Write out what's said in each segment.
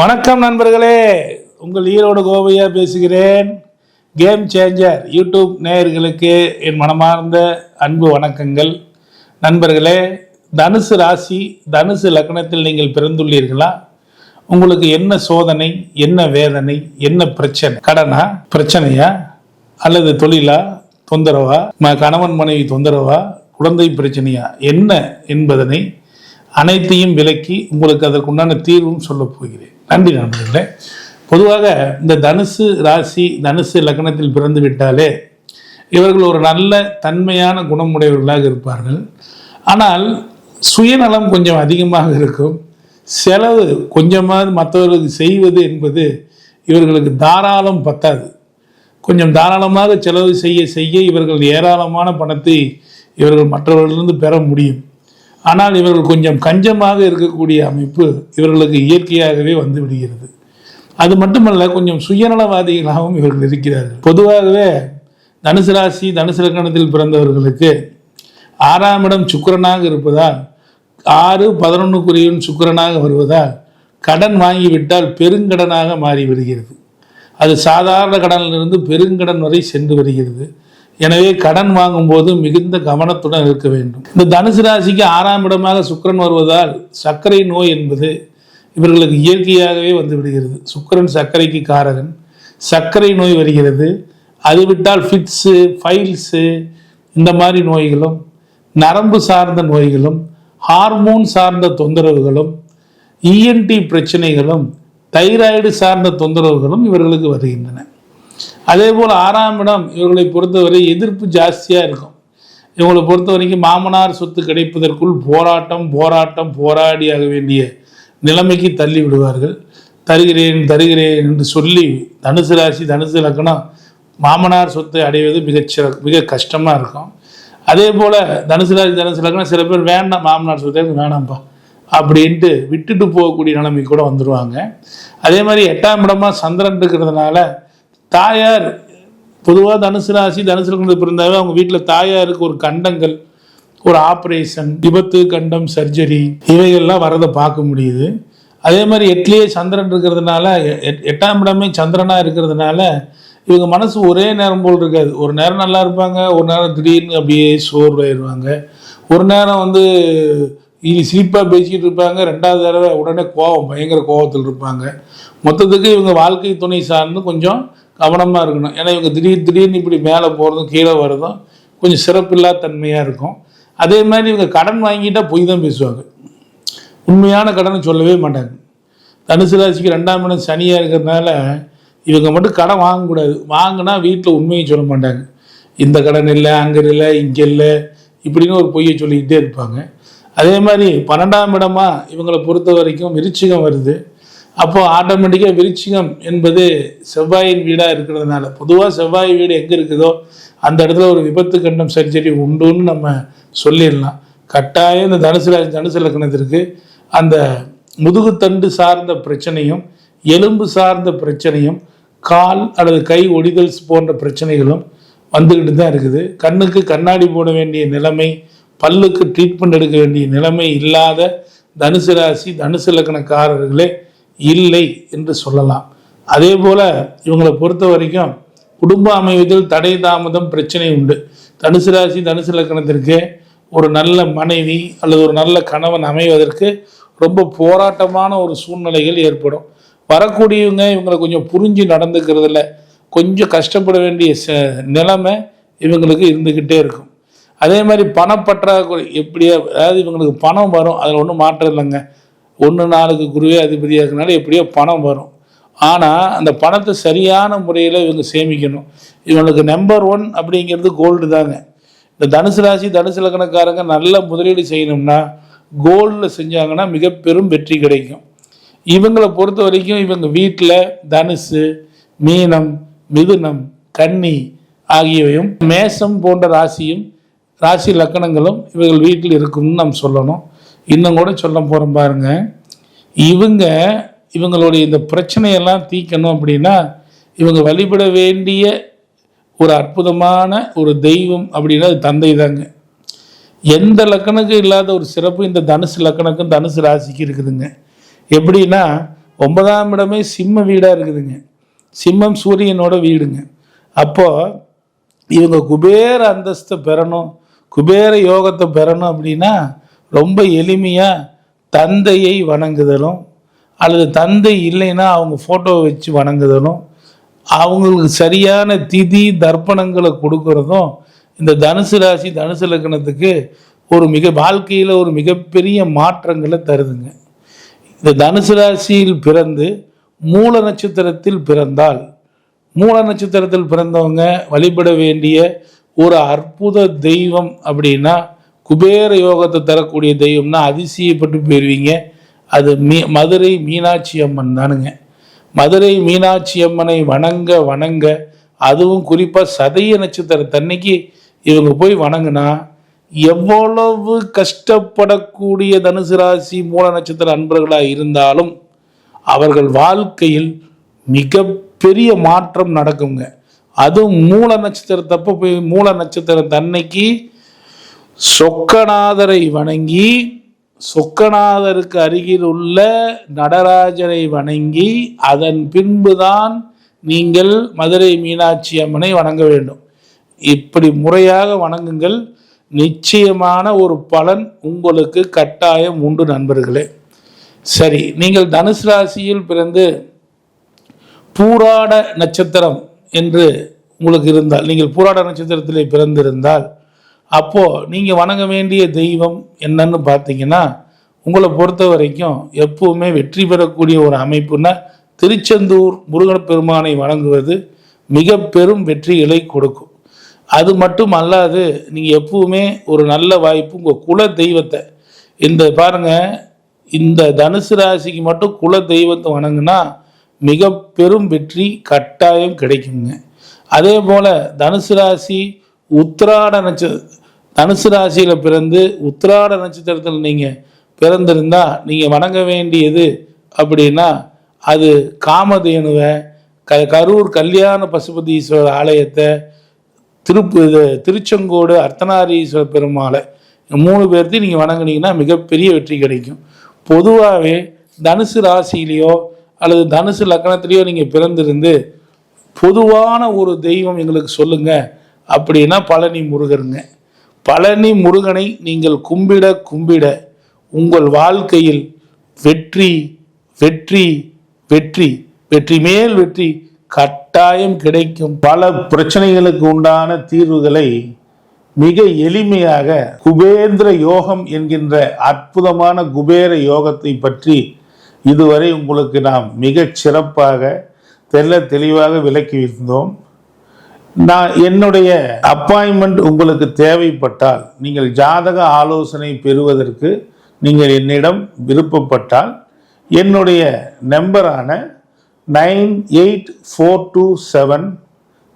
வணக்கம் நண்பர்களே. உங்கள் ஈரோடு கோவையா பேசுகிறேன். கேம் சேஞ்சர் யூடியூப் நேயர்களுக்கு என் மனமார்ந்த அன்பு வணக்கங்கள். நண்பர்களே தனுசு ராசி தனுசு லக்னத்தில் நீங்கள் பிறந்துள்ளீர்களா? உங்களுக்கு என்ன சோதனை என்ன வேதனை என்ன பிரச்சனை? கடனா பிரச்சனையா? அல்லது தொழிலா? தொந்தரவா? ம- கணவன் மனைவி தொந்தரவா? குழந்தை பிரச்சனையா? என்ன என்பதனை அனைத்தையும் விலக்கி உங்களுக்கு அதற்குண்டான தீர்வும் சொல்லப் போகிறேன். நன்றி நண்பர்களே. பொதுவாக இந்த தனுசு ராசி தனுசு லக்னத்தில் பிறந்து விட்டாலே இவர்கள் ஒரு நல்ல தன்மையான குணமுடையவர்களாக இருப்பார்கள். ஆனால் சுயநலம் கொஞ்சம் அதிகமாக இருக்கும். செலவு கொஞ்சமாவது மற்றவர்களுக்கு செய்வது என்பது இவர்களுக்கு தாராளம் பத்தாது. கொஞ்சம் தாராளமாக செலவு செய்ய செய்ய இவர்கள் ஏராளமான பணத்தை இவர்கள் மற்றவர்களிலிருந்து பெற முடியும். ஆனால் இவர்கள் கொஞ்சம் கஞ்சமாக இருக்கக்கூடிய அமைப்பு இவர்களுக்கு இயற்கையாகவே வந்து விடுகிறது. அது மட்டுமல்ல கொஞ்சம் சுயநலவாதிகளாகவும் இவர்கள் இருக்கிறார்கள். பொதுவாகவே தனுசு ராசி தனுசு லக்கணத்தில் பிறந்தவர்களுக்கு ஆறாம் இடம் சுக்கிரனாக இருப்பதால் ஆறு பதினொன்றுக்குரியவன் சுக்கரனாக வருவதால் கடன் வாங்கிவிட்டால் பெருங்கடனாக மாறி வருகிறது அது சாதாரண கடனிலிருந்து பெருங்கடன் வரை சென்று வருகிறது. எனவே கடன் வாங்கும்போது மிகுந்த கவனத்துடன் இருக்க வேண்டும். இந்த தனுசு ராசிக்கு ஆறாம் இடமாக சுக்கிரன் வருவதால் சர்க்கரை நோய் என்பது இவர்களுக்கு இயற்கையாகவே வந்து விடுகிறது. சுக்கிரன் சர்க்கரைக்கு காரகன். சர்க்கரை நோய் வருகிறது. அது விட்டால் ஃபிட்ஸு ஃபைல்ஸு இந்த மாதிரி நோய்களும் நரம்பு சார்ந்த நோய்களும் ஹார்மோன் சார்ந்த தொந்தரவுகளும் இஎன்டி பிரச்சனைகளும் தைராய்டு சார்ந்த தொந்தரவுகளும் இவர்களுக்கு வருகின்றன. அதே போல் ஆறாம் இடம் இவர்களை பொறுத்தவரை எதிர்ப்பு ஜாஸ்தியாக இருக்கும். இவங்களை பொறுத்த வரைக்கும் மாமனார் சொத்து கிடைப்பதற்குள் போராட்டம் போராட்டம் போராடியாக வேண்டிய நிலைமைக்கு தள்ளி விடுவார்கள். தருகிறேன் தருகிறேன் என்று சொல்லி தனுசு ராசி தனுசு லக்கணம் மாமனார் சொத்தை அடைவது மிகச்சிற மிக கஷ்டமாக இருக்கும். அதே போல் தனுசு ராசி தனுசு லக்கணம் சில பேர் வேண்டாம் மாமனார் சொத்தை வேணாம்ப்பா அப்படின்ட்டு விட்டுட்டு போகக்கூடிய நிலைமை கூட வந்துடுவாங்க அதே மாதிரி எட்டாம் இடமா சந்திரன் இருக்கிறதுனால தாயார் பொதுவாக தனுசு ராசி தனுசு பிறந்தாவே அவங்க வீட்டில் தாயாருக்கு ஒரு கண்டங்கள் ஒரு ஆப்ரேஷன் விபத்து கண்டம் சர்ஜரி இவைகள்லாம் வரதை பார்க்க முடியுது. அதே மாதிரி எட்லேயே சந்திரன் இருக்கிறதுனால எட்- எட்டாம் இடமே சந்திரனாக இருக்கிறதுனால இவங்க மனசு ஒரே நேரம் போல் இருக்காது. ஒரு நேரம் நல்லா இருப்பாங்க ஒரு நேரம் திடீர்னு அப்படியே சோர்வாயிருவாங்க. ஒரு நேரம் வந்து இது சிரிப்பாக பேசிக்கிட்டு இருப்பாங்க. ரெண்டாவது தடவை உடனே கோவம் பயங்கர கோவத்தில் இருப்பாங்க. மொத்தத்துக்கு இவங்க வாழ்க்கை துணை சார்ந்து கொஞ்சம் கவனமாக இருக்கணும். ஏன்னா இவங்க திடீர் திடீர்னு இப்படி மேலே போகிறதும் கீழே வர்றதும் கொஞ்சம் சிறப்பில்லா தன்மையாக இருக்கும். அதே மாதிரி இவங்க கடன் வாங்கிட்டா பொய் தான் பேசுவாங்க. உண்மையான கடனை சொல்லவே மாட்டாங்க. தனுசு ராசிக்கு ரெண்டாம் இடம் சனியாக இருக்கிறதுனால இவங்க மட்டும் கடன் வாங்கக்கூடாது. வாங்கினா வீட்டில் உண்மையை சொல்ல மாட்டாங்க. இந்த கடன் இல்லை அங்கே இல்லை இங்கே இல்லை இப்படின்னு ஒரு பொய்யை சொல்லிக்கிட்டே இருப்பாங்க. அதே மாதிரி பன்னெண்டாம் இடமா இவங்களை பொறுத்த வரைக்கும் விருச்சிகம் வருது. அப்போ ஆட்டோமேட்டிக்காக விருச்சிகம் என்பது செவ்வாயின் வீடாக இருக்கிறதுனால பொதுவாக செவ்வாய் வீடு எங்கே இருக்குதோ அந்த இடத்துல ஒரு விபத்து கண்டம் சர்ஜரி உண்டுன்னு நம்ம சொல்லிடலாம். கட்டாயம் இந்த தனுசு தனுசு லக்னத்திற்கு அந்த முதுகுத்தண்டு சார்ந்த பிரச்சனையும் எலும்பு சார்ந்த பிரச்சனையும் கால் அல்லது கை ஒடிதல் போன்ற பிரச்சனைகளும் வந்துக்கிட்டு தான் இருக்குது. கண்ணுக்கு கண்ணாடி போட வேண்டிய நிலைமை பல்லுக்கு ட்ரீட்மெண்ட் எடுக்க வேண்டிய நிலைமை இல்லாத தனுசு ராசி தனுசு லக்கணக்காரர்களே இல்லை என்று சொல்லலாம். அதே போல் இவங்களை பொறுத்த வரைக்கும் குடும்ப அமைவதில் தடை தாமதம் பிரச்சனை உண்டு. தனுசு ராசி தனுசு லக்கணத்திற்கு ஒரு நல்ல மனைவி அல்லது ஒரு நல்ல கணவன் அமைவதற்கு ரொம்ப போராட்டமான ஒரு சூழ்நிலைகள் ஏற்படும். வரக்கூடியவங்க இவங்களை கொஞ்சம் புரிஞ்சு நடந்துக்கிறதுல கொஞ்சம் கஷ்டப்பட வேண்டிய ச நிலைமை இவங்களுக்கு இருந்துக்கிட்டே இருக்கும். அதே மாதிரி பணப்பற்றாக்குறை எப்படியா அதாவது இவங்களுக்கு பணம் வரும் அதில் ஒன்றும் மாற்றம் இல்லைங்க. ஒன்று நாளுக்கு குருவே அதிபதியாக இருக்கனால எப்படியோ பணம் வரும். ஆனால் அந்த பணத்தை சரியான முறையில் இவங்க சேமிக்கணும். இவங்களுக்கு நம்பர் ஒன் அப்படிங்கிறது கோல்டு தாங்க. இந்த தனுசு ராசி தனுசு லக்கணக்காரங்க நல்ல முதலீடு செய்யணும்னா கோல்டில் செஞ்சாங்கன்னா மிக பெரும் வெற்றி கிடைக்கும். இவங்களை பொறுத்த வரைக்கும் இவங்க வீட்டில் தனுசு மீனம் மிதுனம் கன்னி ஆகியவையும் மேசம் போன்ற ராசியும் ராசி லக்கணங்களும் இவர்கள் வீட்டில் இருக்கும்னு நம்ம சொல்லணும். இன்னும் கூட சொல்ல போகிறோம் பாருங்க. இவங்க இவங்களுடைய இந்த பிரச்சனையெல்லாம் தீர்க்கணும் அப்படின்னா இவங்க வழிபட வேண்டிய ஒரு அற்புதமான ஒரு தெய்வம் அப்படின்னா அது தந்தை தாங்க. எந்த லக்கணக்கும் இல்லாத ஒரு சிறப்பு இந்த தனுசு லக்கணக்கும் தனுசு ராசிக்கு இருக்குதுங்க. எப்படின்னா ஒன்பதாம் இடமே சிம்ம வீடாக இருக்குதுங்க. சிம்மம் சூரியனோட வீடுங்க. அப்போது இவங்க குபேர அந்தஸ்தை பெறணும். குபேர யோகத்தை பெறணும் அப்படின்னா ரொம்ப எளிமையாக தந்தையை வணங்குதலும் அல்லது தந்தை இல்லைன்னா அவங்க ஃபோட்டோவை வச்சு வணங்குதலும் அவங்களுக்கு சரியான திதி தர்ப்பணங்களை கொடுக்கறதும் இந்த தனுசு ராசி தனுசு லக்னத்துக்கு ஒரு மிக வாழ்க்கையில் ஒரு மிகப்பெரிய மாற்றங்களை தருதுங்க. இந்த தனுசு ராசியில் பிறந்து மூல நட்சத்திரத்தில் பிறந்தால் மூல நட்சத்திரத்தில் பிறந்தவங்க வழிபட வேண்டிய ஒரு அற்புத தெய்வம் அப்படின்னா குபேர யோகத்தை தரக்கூடிய தெய்வம்னா அதிசயப்பட்டு போயிடுவீங்க அது மீ மதுரை மீனாட்சி அம்மன் தானுங்க. மதுரை மீனாட்சி அம்மனை வணங்க வணங்க அதுவும் குறிப்பாக சதய நட்சத்திரத்தன்னைக்கு இவங்க போய் வணங்கினா எவ்வளவு கஷ்டப்படக்கூடிய தனுசு ராசி மூல நட்சத்திர அன்பர்களாக இருந்தாலும் அவர்கள் வாழ்க்கையில் மிகப்பெரிய மாற்றம் நடக்குங்க. அதுவும் மூல நட்சத்திரத்தப்ப போய் மூல நட்சத்திரம் தன்னைக்கு சொக்கநாதரை வணங்கி சொக்கநாதருக்கு அருகில் உள்ள நடராஜரை வணங்கி அதன் பின்புதான் நீங்கள் மதுரை மீனாட்சி அம்மனை வணங்க வேண்டும். இப்படி முறையாக வணங்குங்கள். நிச்சயமான ஒரு பலன் உங்களுக்கு கட்டாயம் உண்டு நண்பர்களே. சரி நீங்கள் தனுசு ராசியில் பிறந்து பூராட நட்சத்திரம் என்று உங்களுக்கு இருந்தால் நீங்கள் பூராட நட்சத்திரத்திலே பிறந்திருந்தால் அப்போது நீங்கள் வணங்க வேண்டிய தெய்வம் என்னன்னு பார்த்தீங்கன்னா உங்களை பொறுத்த வரைக்கும் எப்பவுமே வெற்றி பெறக்கூடிய ஒரு அமைப்புனா திருச்செந்தூர் முருகன் பெருமானை வணங்குவது மிக பெரும் வெற்றிகளை கொடுக்கும். அது மட்டும் அல்லாது நீங்கள் எப்பவுமே ஒரு நல்ல வாய்ப்பு உங்கள் குல தெய்வத்தை இந்த பாருங்கள் இந்த தனுசு ராசிக்கு மட்டும் குல தெய்வத்தை வணங்குனா மிக பெரும் வெற்றி கட்டாயம் கிடைக்குங்க. அதே போல் தனுசு ராசி உத்திராட நட்ச தனுசு ராசியில் பிறந்து உத்திராட நட்சத்திரத்தில் நீங்கள் பிறந்திருந்தா நீங்கள் வணங்க வேண்டியது அப்படின்னா அது காமதேனுவை க கரூர் கல்யாண பசுபதீஸ்வரர் ஆலயத்தை திருப்பு இது திருச்செங்கோடு அர்த்தநாரீஸ்வர பெருமாளை மூணு பேர்த்தையும் நீங்கள் வணங்குனீங்கன்னா மிகப்பெரிய வெற்றி கிடைக்கும். பொதுவாகவே தனுசு ராசியிலையோ அல்லது தனுசு லக்கணத்திலேயோ நீங்கள் பிறந்திருந்து பொதுவான ஒரு தெய்வம் எங்களுக்கு சொல்லுங்க அப்படின்னா பழனி முருகருங்க. பழனி முருகனை நீங்கள் கும்பிட கும்பிட உங்கள் வாழ்க்கையில் வெற்றி வெற்றி வெற்றி வெற்றி மேல் வெற்றி கட்டாயம் கிடைக்கும். பல பிரச்சனைகளுக்கு உண்டான தீர்வுகளை மிக எளிமையாக குபேந்திர யோகம் என்கின்ற அற்புதமான குபேர யோகத்தை பற்றி இதுவரை உங்களுக்கு நாம் மிகச் சிறப்பாக தெல்ல தெளிவாக விளக்கி இருந்தோம் நான் என்னுடைய அப்பாயின்மெண்ட் உங்களுக்கு தேவைப்பட்டால் நீங்கள் ஜாதக ஆலோசனை பெறுவதற்கு நீங்கள் என்னிடம் விருப்பப்பட்டால் என்னுடைய நம்பரான nine eight four two seven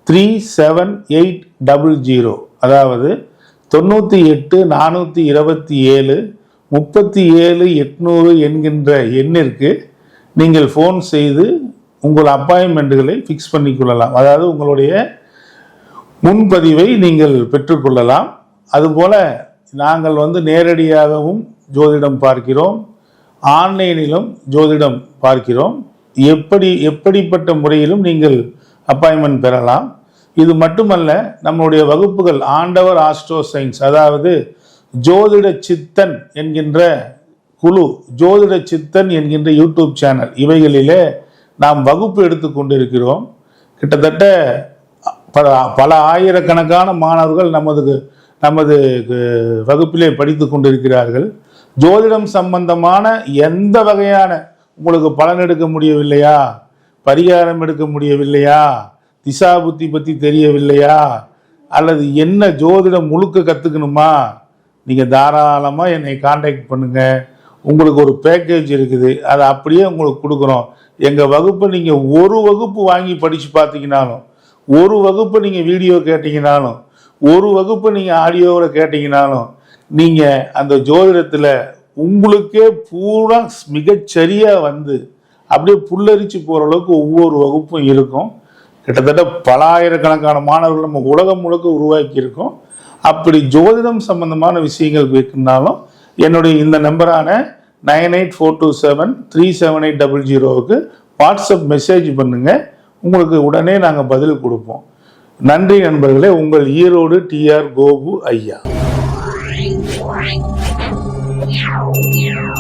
three seven eight double zero அதாவது தொண்ணூற்றி எட்டு நானூற்றி இருபத்தி ஏழு முப்பத்தி ஏழு எட்நூறு என்கின்ற எண்ணிற்கு நீங்கள் ஃபோன் செய்து உங்கள் அப்பாயின்மெண்ட்டுகளை ஃபிக்ஸ் பண்ணிக்கொள்ளலாம். அதாவது உங்களுடைய முன்பதிவை நீங்கள் பெற்றுக்கொள்ளலாம். அதுபோல் நாங்கள் வந்து நேரடியாகவும் ஜோதிடம் பார்க்கிறோம். ஆன்லைனிலும் ஜோதிடம் பார்க்கிறோம். எப்படி எப்படிப்பட்ட முறையிலும் நீங்கள் அப்பாயின்மெண்ட் பெறலாம். இது மட்டுமல்ல நம்முடைய வகுப்புகள் ஆண்டவர் ஆஸ்ட்ரோ சயின்ஸ் அதாவது ஜோதிட சித்தன் என்கின்ற குழு ஜோதிட சித்தன் என்கின்ற யூடியூப் சேனல். இவைகளிலே நாம் வகுப்பு எடுத்து கொண்டிருக்கிறோம். கிட்டத்தட்ட பல பல ஆயிரக்கணக்கான மாணவர்கள் நமது நமது வகுப்பிலே படித்து கொண்டிருக்கிறார்கள். ஜோதிடம் சம்பந்தமான எந்த வகையான உங்களுக்கு பலன் எடுக்க முடியவில்லையா? பரிகாரம் எடுக்க முடியவில்லையா? திசா புத்தி பற்றி தெரியவில்லையா? அல்லது என்ன ஜோதிடம் முழுக்க கற்றுக்கணுமா நீங்கள் தாராளமாக என்னை காண்டாக்ட் பண்ணுங்கள் உங்களுக்கு ஒரு பேக்கேஜ் இருக்குது. அதை அப்படியே உங்களுக்கு கொடுக்குறோம். எங்கள் வகுப்பை நீங்கள் ஒரு வகுப்பு வாங்கி படித்து பார்த்தீங்கனாலும் ஒரு வகுப்பு நீங்கள் வீடியோ கேட்டிங்கனாலும் ஒரு வகுப்பு நீங்கள் ஆடியோவில் கேட்டிங்கனாலும் நீங்கள் அந்த ஜோதிடத்தில் உங்களுக்கே பூரா மிகச்சரியாக வந்து அப்படியே புல்லரிச்சு போகிற அளவுக்கு ஒவ்வொரு வகுப்பும் இருக்கும். கிட்டத்தட்ட பல ஆயிரக்கணக்கான மாணவர்கள் நம்ம உலகம் முழுக்க உருவாக்கி இருக்கோம் அப்படி ஜோதிடம் சம்பந்தமான விஷயங்கள் இருக்குனாலும் என்னுடைய இந்த நம்பரான nine eight four two seven three seven eight double ஜீரோவுக்கு வாட்ஸ்அப் மெசேஜ் பண்ணுங்கள் உங்களுக்கு உடனே நாங்கள் பதில் கொடுப்போம். நன்றி நண்பர்களே உங்கள் ஈரோடு டிஆர் கோபு ஐயா.